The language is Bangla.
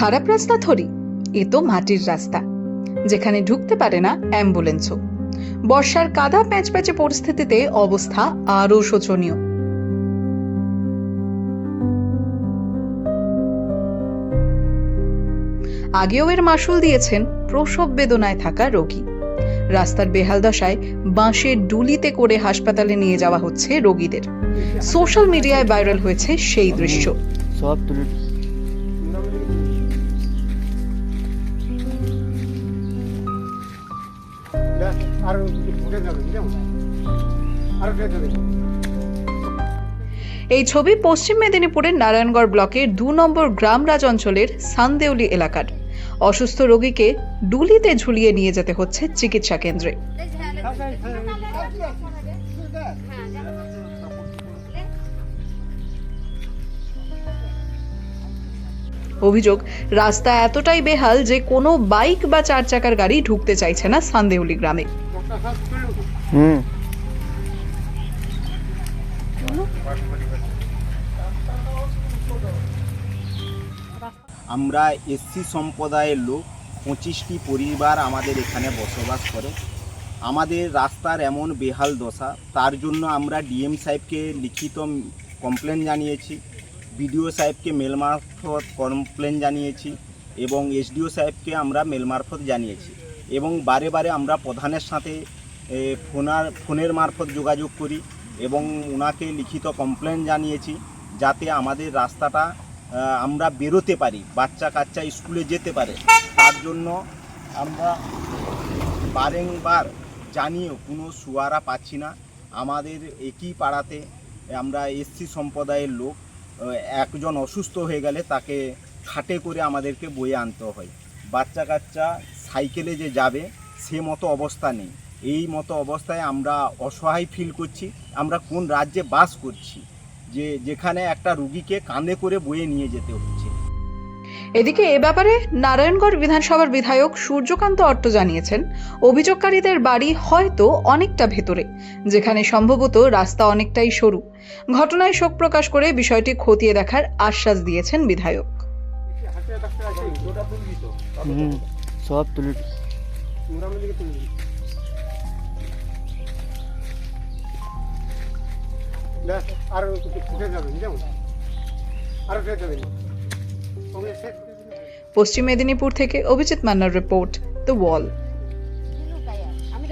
খারাপ রাস্তা থরি এ তো মাটির রাস্তা। যেখানে ঢুকতে পারে না অ্যাম্বুলেন্সও। বর্ষার কাদা প্যাচ প্যাচে পরিস্থিতিতে অবস্থা আরও শোচনীয়। আগেও এর মাসুল দিয়েছেন প্রসব বেদনায় থাকা রোগী। রাস্তার বেহাল দশায় বাঁশের ডুলিতে করে হাসপাতালে নিয়ে যাওয়া হচ্ছে রোগীদের। সোশ্যাল মিডিয়ায় ভাইরাল হয়েছে সেই দৃশ্য। এই ছবি পশ্চিম মেদিনীপুরের নারায়ণগড় ব্লকের দু নম্বর গ্রামরাজ অঞ্চলের সানদেউলি এলাকার। অসুস্থ রোগীকে ডুলিতে ঝুলিয়ে নিয়ে যেতে হচ্ছে চিকিৎসা কেন্দ্রে। অভিযোগ, রাস্তা এতটাই বেহাল যে কোনো বাইক বা চার চাকার গাড়ি ঢুকতে চাইছে না সান্দেউলি গ্রামে। হুম। আমরা এসসি সম্প্রদায়ের লোক, পঁচিশটি পরিবার আমাদের এখানে বসবাস করে। আমাদের রাস্তার এমন বেহাল দশা, তার জন্য আমরা ডিএম সাহেবকে লিখিত কমপ্লেন জানিয়েছি, বিডিও সাহেবকে মেল মারফত কমপ্লেন জানিয়েছি এবং এসডিও সাহেবকে আমরা মেল মারফত জানিয়েছি। এবং বারে বারে আমরা প্রধানের সাথে ফোনার, ফোনের মারফত যোগাযোগ করি এবং ওনাকে লিখিত কমপ্লেন জানিয়েছি যাতে আমাদের রাস্তাটা আমরা বেরোতে পারি, বাচ্চা কাচ্চা স্কুলে যেতে পারে। তার জন্য আমরা বারেংবার জানিয়েও কোনো সুয়ারা পাচ্ছি না। আমাদের একই পাড়াতে আমরা এসসি সম্প্রদায়ের লোক একজন অসুস্থ হয়ে গেলে তাকে খাটে করে আমাদেরকে বয়ে আনতে হয়। বাচ্চা কাচ্চা সাইকেলে যে যাবে সে মতো অবস্থা নেই। এই মতো অবস্থায় আমরা অসহায় ফিল করছি। আমরা কোন রাজ্যে বাস করছি? যে যেখানে একটা রুগীকে কাঁধে করে বয়ে নিয়ে যেতে হচ্ছে। এদিকে এ ব্যাপারে নারায়ণগড় বিধানসভার বিধায়ক সূর্যকান্ত অট্ট জানিয়েছেন অভিযোগকারীদের বাড়ি হয়তো অনেকটা ভেতরে যেখানে সম্ভবত রাস্তা অনেকটাই সরু। ঘটনায় শোক প্রকাশ করে বিষয়টি খতিয়ে দেখার আশ্বাস দিয়েছেন বিধায়ক। সব তুলে আরও পশ্চিম মেদিনীপুর থেকে অভিজিৎ মান্নার রিপোর্ট দ্য ওয়াল আমি